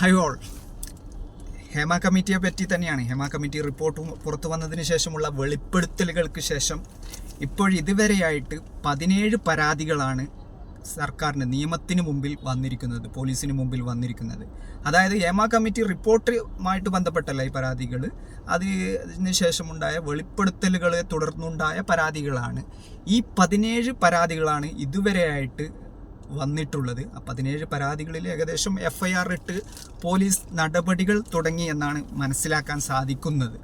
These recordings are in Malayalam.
ഹൈ ഓൾ ഹേമ കമ്മിറ്റിയെ പറ്റി തന്നെയാണ്. ഹേമ കമ്മിറ്റി റിപ്പോർട്ട് പുറത്തു വന്നതിന് ശേഷമുള്ള വെളിപ്പെടുത്തലുകൾക്ക് ശേഷം ഇപ്പോഴിതുവരെയായിട്ട് പതിനേഴ് പരാതികളാണ് സർക്കാരിന് നിയമത്തിന് മുമ്പിൽ വന്നിരിക്കുന്നത് പോലീസിന് മുമ്പിൽ വന്നിരിക്കുന്നത്. അതായത് ഹേമ കമ്മിറ്റി റിപ്പോർട്ടുമായിട്ട് ബന്ധപ്പെട്ടല്ല ഈ പരാതികൾ. അതിന് ശേഷമുണ്ടായ വെളിപ്പെടുത്തലുകളെ തുടർന്നുണ്ടായ പരാതികളാണ്. ഈ പതിനേഴ് പരാതികളാണ് ഇതുവരെയായിട്ട് വന്നിട്ടുള്ളത്. പതിനേഴ് പരാതികളിൽ ഏകദേശം എഫ് ഐ ആർ ഇട്ട് പോലീസ് നടപടികൾ തുടങ്ങി എന്നാണ് മനസ്സിലാക്കാൻ സാധിക്കുന്നത്.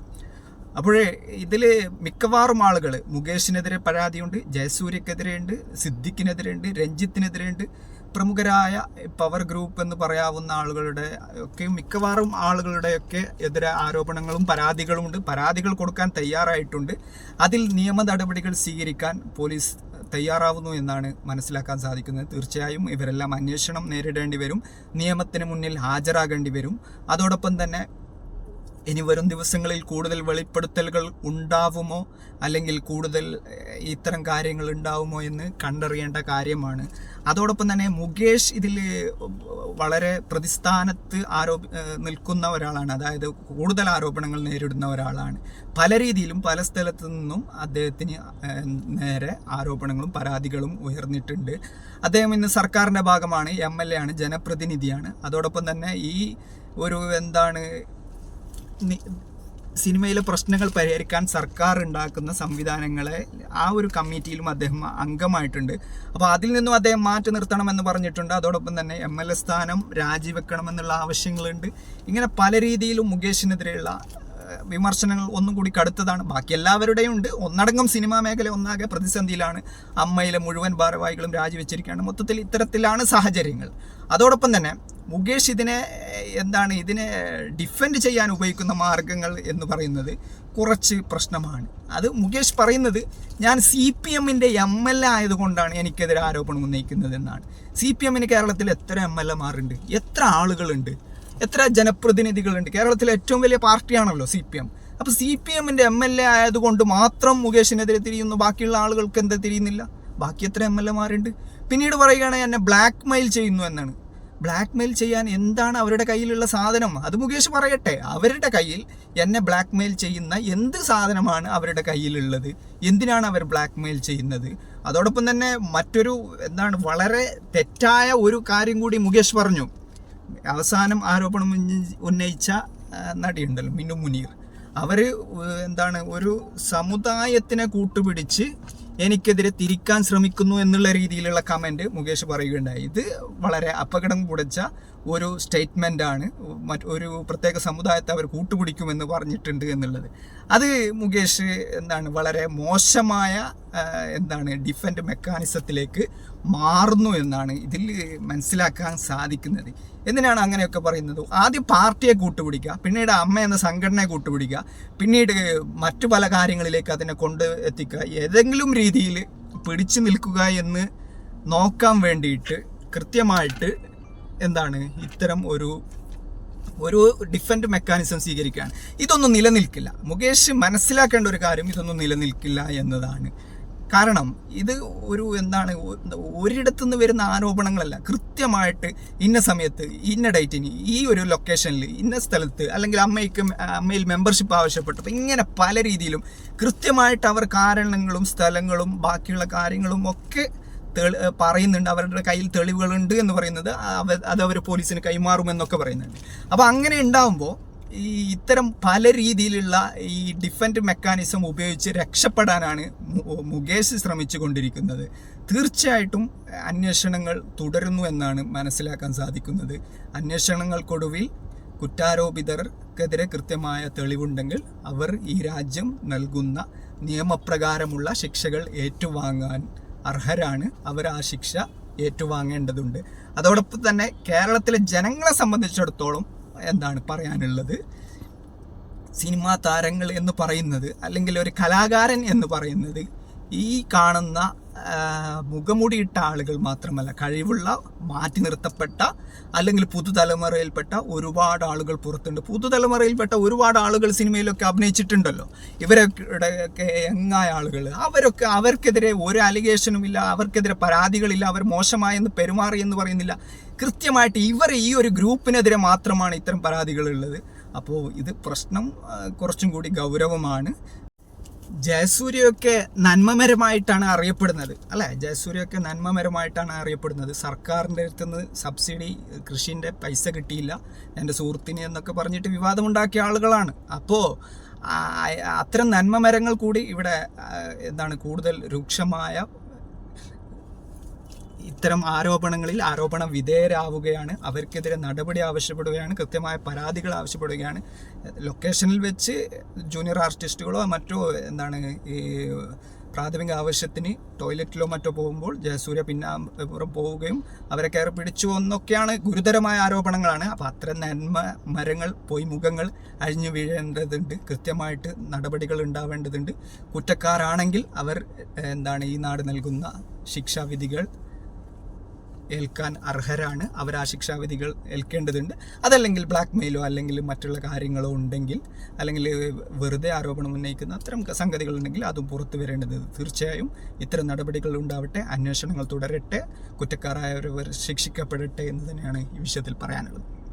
അപ്പോഴേ ഇതിൽ മിക്കവാറും ആളുകൾ മുകേഷിനെതിരെ പരാതിയുണ്ട് ജയസൂര്യക്കെതിരെയുണ്ട് സിദ്ദിഖിനെതിരെയുണ്ട് രഞ്ജിത്തിനെതിരെയുണ്ട്. പ്രമുഖരായ പവർ ഗ്രൂപ്പ് എന്ന് പറയാവുന്ന ആളുകളുടെ ഒക്കെ മിക്കവാറും ആളുകളുടെയൊക്കെ എതിരെ ആരോപണങ്ങളും പരാതികളും ഉണ്ട് പരാതികൾ കൊടുക്കാൻ തയ്യാറായിട്ടുണ്ട്. അതിൽ നിയമ നടപടികൾ സ്വീകരിക്കാൻ പോലീസ് തയ്യാറാവുന്നു എന്നാണ് മനസ്സിലാക്കാൻ സാധിക്കുന്നത്. തീർച്ചയായും ഇവരെല്ലാം അന്വേഷണം നേരിടേണ്ടി വരും. നിയമത്തിന് മുന്നിൽ ഹാജരാകേണ്ടി വരും. അതോടൊപ്പം തന്നെ ഇനി വരും ദിവസങ്ങളിൽ കൂടുതൽ വെളിപ്പെടുത്തലുകൾ ഉണ്ടാവുമോ? അല്ലെങ്കിൽ കൂടുതൽ ഇത്തരം കാര്യങ്ങൾ ഉണ്ടാവുമോ എന്ന് കണ്ടറിയേണ്ട കാര്യമാണ്. അതോടൊപ്പം തന്നെ മുകേഷ് ഇതിൽ വളരെ പ്രതിസ്ഥാനത്ത് ആരോപ നിൽക്കുന്ന ഒരാളാണ്. അതായത് കൂടുതൽ ആരോപണങ്ങൾ നേരിടുന്ന ഒരാളാണ്. പല രീതിയിലും പല സ്ഥലത്തു നിന്നും അദ്ദേഹത്തിന് നേരെ ആരോപണങ്ങളും പരാതികളും ഉയർന്നിട്ടുണ്ട്. അദ്ദേഹം ഇന്ന് സർക്കാരിന്റെ ഭാഗമാണ് എം എൽ എ ആണ് ജനപ്രതിനിധിയാണ്. അതോടൊപ്പം തന്നെ ഈ ഒരു എന്താണ് സിനിമയിലെ പ്രശ്നങ്ങൾ പരിഹരിക്കാൻ സർക്കാർ ഉണ്ടാക്കുന്ന സംവിധാനങ്ങളെ ആ ഒരു കമ്മിറ്റിയിലും അദ്ദേഹം അംഗമായിട്ടുണ്ട്. അപ്പോൾ അതിൽ നിന്നും അദ്ദേഹം മാറ്റി നിർത്തണമെന്ന് പറഞ്ഞിട്ടുണ്ട്. അതോടൊപ്പം തന്നെ എം എൽ എ സ്ഥാനം രാജിവെക്കണമെന്നുള്ള ആവശ്യങ്ങളുണ്ട്. ഇങ്ങനെ പല രീതിയിലും മുകേഷിനെതിരെയുള്ള വിമർശനങ്ങൾ ഒന്നും കൂടി കടുത്തതാണ്. ബാക്കി എല്ലാവരുടെയും ഉണ്ട്. ഒന്നടങ്കം സിനിമാ മേഖല ഒന്നാകെ പ്രതിസന്ധിയിലാണ് അമ്മയിലെ മുഴുവൻ ഭാരവാഹികളും രാജിവെച്ചിരിക്കുകയാണ്. മൊത്തത്തിൽ ഇത്തരത്തിലാണ് സാഹചര്യങ്ങൾ. അതോടൊപ്പം തന്നെ മുകേഷ് ഇതിനെ എന്താണ് ഇതിനെ ഡിഫെൻഡ് ചെയ്യാൻ ഉപയോഗിക്കുന്ന മാർഗങ്ങൾ എന്ന് പറയുന്നത് കുറച്ച് പ്രശ്നമാണ്. അത് മുകേഷ് പറയുന്നത് ഞാൻ സി പി എമ്മിന്റെ എം എൽ എ ആയതുകൊണ്ടാണ് എനിക്കെതിരെ ആരോപണം ഉന്നയിക്കുന്നത് എന്നാണ് സി പി എമ്മിന് കേരളത്തിൽ എത്ര എം എൽ എമാരുണ്ട് എത്ര ആളുകളുണ്ട്? എത്ര ജനപ്രതിനിധികളുണ്ട്? കേരളത്തിലെ ഏറ്റവും വലിയ പാർട്ടിയാണല്ലോ സി പി എം അപ്പോൾ സി പി എമ്മിന്റെ എം എൽ എ ആയതുകൊണ്ട് മാത്രം മുകേഷിനെതിരെ തിരിയുന്നു? ബാക്കിയുള്ള ആളുകൾക്ക് എന്താ തിരിയുന്നില്ല? ബാക്കി എത്ര എം എൽ എമാരുണ്ട് പിന്നീട് പറയുകയാണെങ്കിൽ എന്നെ ബ്ലാക്ക് മെയിൽ ചെയ്യുന്നു എന്നാണ്. ബ്ലാക്ക് മെയിൽ ചെയ്യാൻ എന്താണ് അവരുടെ കയ്യിലുള്ള സാധനം? അത് മുകേഷ് പറയട്ടെ. അവരുടെ കയ്യിൽ എന്നെ ബ്ലാക്ക് മെയിൽ ചെയ്യുന്ന എന്ത് സാധനമാണ് അവരുടെ കയ്യിലുള്ളത്? എന്തിനാണ് അവർ ബ്ലാക്ക് മെയിൽ ചെയ്യുന്നത്? അതോടൊപ്പം തന്നെ മറ്റൊരു എന്താണ് വളരെ തെറ്റായ ഒരു കാര്യം കൂടി മുകേഷ് പറഞ്ഞു. അവസാനം ആരോപണം ഉന്ന- ഉന്നയിച്ച നടിയുണ്ടല്ലോ മിന്നു മുനീർ. അവർ എന്താണ് ഒരു സമുദായത്തിനെ കൂട്ടുപിടിച്ച് എനിക്കെതിരെ തിരിക്കാൻ ശ്രമിക്കുന്നു എന്നുള്ള രീതിയിലുള്ള കമന്റ് മുകേഷ് പറയുകയുണ്ടായി. ഇത് വളരെ അപകടം പുടച്ച ഒരു സ്റ്റേറ്റ്മെന്റ് ആണ്. മറ്റൊരു പ്രത്യേക സമുദായത്തെ അവർ കൂട്ടുപിടിക്കുമെന്ന് പറഞ്ഞിട്ടുണ്ട് എന്നുള്ളത്. അത് മുകേഷ് എന്താണ് വളരെ മോശമായ എന്താണ് ഡിഫൻഡ് മെക്കാനിസത്തിലേക്ക് മാറുന്നു എന്നാണ് ഇതിൽ മനസ്സിലാക്കാൻ സാധിക്കുന്നത്. എന്തിനാണ് അങ്ങനെയൊക്കെ പറയുന്നത്? ആദ്യം പാർട്ടിയെ കൂട്ടുപിടിക്കുക പിന്നീട് അമ്മ എന്ന സംഘടനയെ കൂട്ടുപിടിക്കുക പിന്നീട് മറ്റു പല കാര്യങ്ങളിലേക്ക് അതിനെ കൊണ്ട് എത്തിക്കുക ഏതെങ്കിലും രീതിയിൽ പിടിച്ചു നിൽക്കുക എന്ന് നോക്കാൻ വേണ്ടിയിട്ട് കൃത്യമായിട്ട് എന്താണ് ഇത്തരം ഒരു ഒരു ഡിഫൻഡ് മെക്കാനിസം സ്വീകരിക്കുകയാണ്. ഇതൊന്നും നിലനിൽക്കില്ല. മുകേഷ് മനസ്സിലാക്കേണ്ട ഒരു കാര്യം ഇതൊന്നും നിലനിൽക്കില്ല എന്നതാണ്. കാരണം ഇത് ഒരു എന്താണ് ഒരിടത്തു നിന്ന് വരുന്ന ആരോപണങ്ങളല്ല. കൃത്യമായിട്ട് ഇന്ന സമയത്ത് ഇന്ന ഡേറ്റിന് ഈ ഒരു ലൊക്കേഷനിൽ ഇന്ന സ്ഥലത്ത് അല്ലെങ്കിൽ അമ്മയ്ക്ക് അമ്മയിൽ മെമ്പർഷിപ്പ് ആവശ്യപ്പെട്ടപ്പോൾ ഇങ്ങനെ പല രീതിയിലും കൃത്യമായിട്ട് അവർ കാരണങ്ങളും സ്ഥലങ്ങളും ബാക്കിയുള്ള കാര്യങ്ങളും ഒക്കെ പറയുന്നുണ്ട്. അവരുടെ കയ്യിൽ തെളിവുകളുണ്ട് എന്ന് പറയുന്നത് അത് അവർ പോലീസിന് കൈമാറുമെന്നൊക്കെ പറയുന്നുണ്ട്. അപ്പോൾ അങ്ങനെ ഉണ്ടാവുമ്പോൾ ഈ ഇത്തരം പല രീതിയിലുള്ള ഈ ഡിഫന്റ് മെക്കാനിസം ഉപയോഗിച്ച് രക്ഷപ്പെടാനാണ് മുകേഷ് ശ്രമിച്ചു കൊണ്ടിരിക്കുന്നത്. തീർച്ചയായിട്ടും അന്വേഷണങ്ങൾ തുടരുന്നു എന്നാണ് മനസ്സിലാക്കാൻ സാധിക്കുന്നത്. അന്വേഷണങ്ങൾക്കൊടുവിൽ കുറ്റാരോപിതർക്കെതിരെ കൃത്യമായ തെളിവുണ്ടെങ്കിൽ അവർ ഈ രാജ്യം നൽകുന്ന നിയമപ്രകാരമുള്ള ശിക്ഷകൾ ഏറ്റുവാങ്ങാൻ അർഹരാണ്. അവർ ആ ശിക്ഷ ഏറ്റുവാങ്ങേണ്ടതുണ്ട്. അതോടൊപ്പം തന്നെ കേരളത്തിലെ ജനങ്ങളെ സംബന്ധിച്ചിടത്തോളം എന്താണ് പറയാനുള്ളത്? സിനിമാ താരങ്ങൾ എന്ന് പറയുന്നത് അല്ലെങ്കിൽ ഒരു കലാകാരൻ എന്ന് പറയുന്നത് ഈ കാണുന്ന മുഖമുടിയിട്ട ആളുകൾ മാത്രമല്ല കഴിവുള്ള മാറ്റി നിർത്തപ്പെട്ട അല്ലെങ്കിൽ പുതുതലമുറയിൽപ്പെട്ട ഒരുപാട് ആളുകൾ പുറത്തുണ്ട്. പുതുതലമുറയിൽപ്പെട്ട ഒരുപാട് ആളുകൾ സിനിമയിലൊക്കെ അഭിനയിച്ചിട്ടുണ്ടല്ലോ. ഇവരൊക്കെ യങ്ങായ ആളുകൾ അവരൊക്കെ അവർക്കെതിരെ ഒരു അലിഗേഷനും ഇല്ല അവർക്കെതിരെ പരാതികളില്ല അവർ മോശമായെന്ന് പെരുമാറി എന്ന് പറയുന്നില്ല. കൃത്യമായിട്ട് ഇവർ ഈ ഒരു ഗ്രൂപ്പിനെതിരെ മാത്രമാണ് ഇത്തരം പരാതികളുള്ളത്. അപ്പോൾ ഇത് പ്രശ്നം കുറച്ചും കൂടി ഗൗരവമാണ്. ജയസൂര്യയൊക്കെ നന്മമരമായിട്ടാണ് അറിയപ്പെടുന്നത് അല്ലേ? ജയസൂര്യൊക്കെ നന്മമരമായിട്ടാണ് അറിയപ്പെടുന്നത്. സർക്കാരിന്റെ അടുത്തുനിന്ന് സബ്സിഡി കൃഷിന്റെ പൈസ കിട്ടിയില്ല. എന്റെ സുഹൃത്തിന് എന്നൊക്കെ പറഞ്ഞിട്ട് വിവാദമുണ്ടാക്കിയ ആളുകളാണ്. അപ്പോൾ അത്തരം നന്മമരങ്ങൾ കൂടി ഇവിടെ എന്താണ് കൂടുതൽ രൂക്ഷമായ ഇത്തരം ആരോപണങ്ങളിൽ ആരോപണ വിധേയരാവുകയാണ്. അവർക്കെതിരെ നടപടി ആവശ്യപ്പെടുകയാണ്. കൃത്യമായ പരാതികൾ ആവശ്യപ്പെടുകയാണ്. ലൊക്കേഷനിൽ വെച്ച് ജൂനിയർ ആർട്ടിസ്റ്റുകളോ മറ്റോ എന്താണ് ഈ പ്രാഥമിക ആവശ്യത്തിന് ടോയ്ലറ്റിലോ മറ്റോ പോകുമ്പോൾ ജയസൂര്യ പിന്നാമ്പുറം പോവുകയും അവരെ കയറി പിടിച്ചു എന്നൊക്കെയാണ് ഗുരുതരമായ ആരോപണങ്ങളാണ്. അപ്പോൾ അത്തരം നന്മ മരങ്ങൾ പോയി മുഖങ്ങൾ അഴിഞ്ഞു വീഴേണ്ടതുണ്ട്. കൃത്യമായിട്ട് നടപടികൾ ഉണ്ടാവേണ്ടതുണ്ട്. കുറ്റക്കാരാണെങ്കിൽ അവർ എന്താണ് ഈ നാട് നൽകുന്ന ശിക്ഷാവിധികൾ ഏൽക്കാൻ അർഹരാണ്. അവർ ആ ശിക്ഷാവിധികൾ ഏൽക്കേണ്ടതുണ്ട്. അതല്ലെങ്കിൽ ബ്ലാക്ക് മെയിലോ അല്ലെങ്കിൽ മറ്റുള്ള കാര്യങ്ങളോ ഉണ്ടെങ്കിൽ അല്ലെങ്കിൽ വെറുതെ ആരോപണം ഉന്നയിക്കുന്ന അത്തരം സംഗതികൾ ഉണ്ടെങ്കിൽ അതും പുറത്തു വരേണ്ടത് തീർച്ചയായും ഇത്തരം നടപടികൾ ഉണ്ടാവട്ടെ അന്വേഷണങ്ങൾ തുടരട്ടെ കുറ്റക്കാരായവർ ശിക്ഷിക്കപ്പെടട്ടെ എന്ന് തന്നെയാണ് ഈ വിഷയത്തിൽ പറയാനുള്ളത്.